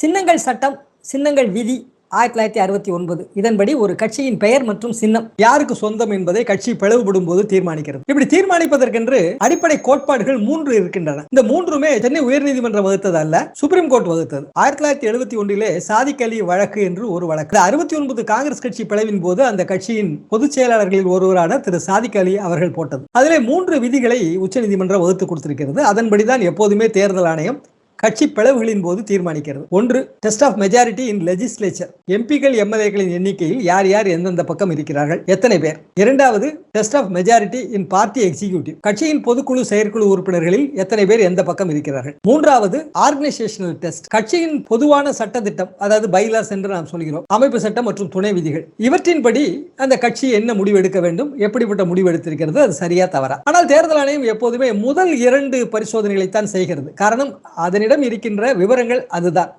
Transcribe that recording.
சின்னங்கள் சட்டம் சின்னங்கள் விதி ஆயிரத்தி தொள்ளாயிரத்தி அறுபத்தி ஒன்பது. இதன்படி ஒரு கட்சியின் பெயர் மற்றும் சின்னம். யாருக்கு சொந்தம் என்பதை கட்சி பிளவுபடும் போது தீர்மானிக்கிறது. இப்படி தீர்மானிப்பதற்கென்று அடிப்படை கோட்பாடுகள் மூன்று இருக்கின்றன. இந்த மூன்றுமே சென்னை உயர்நீதிமன்றம் வகுத்தது அல்ல சுப்ரீம் கோர்ட் வகுத்தது. ஆயிரத்தி தொள்ளாயிரத்தி எழுபத்தி ஒன்றிலே சாதிக்கலி வழக்கு என்று ஒரு வழக்கு. அறுபத்தி ஒன்பது காங்கிரஸ் கட்சி பிளவின் போது அந்த கட்சியின் பொதுச் செயலாளர்களில் ஒருவரான திரு சாதிக்கலி அவர்கள் போட்டது. அதிலே மூன்று விதிகளை உச்சநீதிமன்றம் வகுத்து கொடுத்திருக்கிறது. அதன்படிதான் எப்போதுமே தேர்தல் ஆணையம் கட்சி பிளவுகளின் போது தீர்மானிக்கிறது. ஒன்று test of majority in legislature எம்பிக்கள் எம்எல்ஏக்களின் எண்ணிக்கையில் யார் யார் எந்தெந்த பக்கம் இருக்கிறார்கள்? எத்தனை பேர்? இரண்டாவது test of majority in party executive கட்சியின் பொதுக்குழு செயற்குழு உறுப்பினர்களில் எத்தனை பேர் எந்த பக்கம் இருக்கிறார்கள்? மூன்றாவது ஆர்கனைசேஷனல் டெஸ்ட் கட்சியின் பொதுவான சட்டத்திட்டம் அதாவது பைலாஸ் என்று நாம் சொல்கிறோம் அமைப்பு சட்டம் மற்றும் துணை விதிகள். இவற்றின்படி அந்த கட்சி என்ன முடிவெடுக்க வேண்டும்? எப்படிப்பட்ட முடிவெடுத்திருக்கிறது? அது சரியா தவறா? ஆனால் தேர்தல் ஆணையம் எப்போதுமே முதல் இரண்டு பரிசோதனைகளைத்தான் செய்கிறது. காரணம் அதனிடம் இருக்கின்ற விவரங்கள் அதுதான்.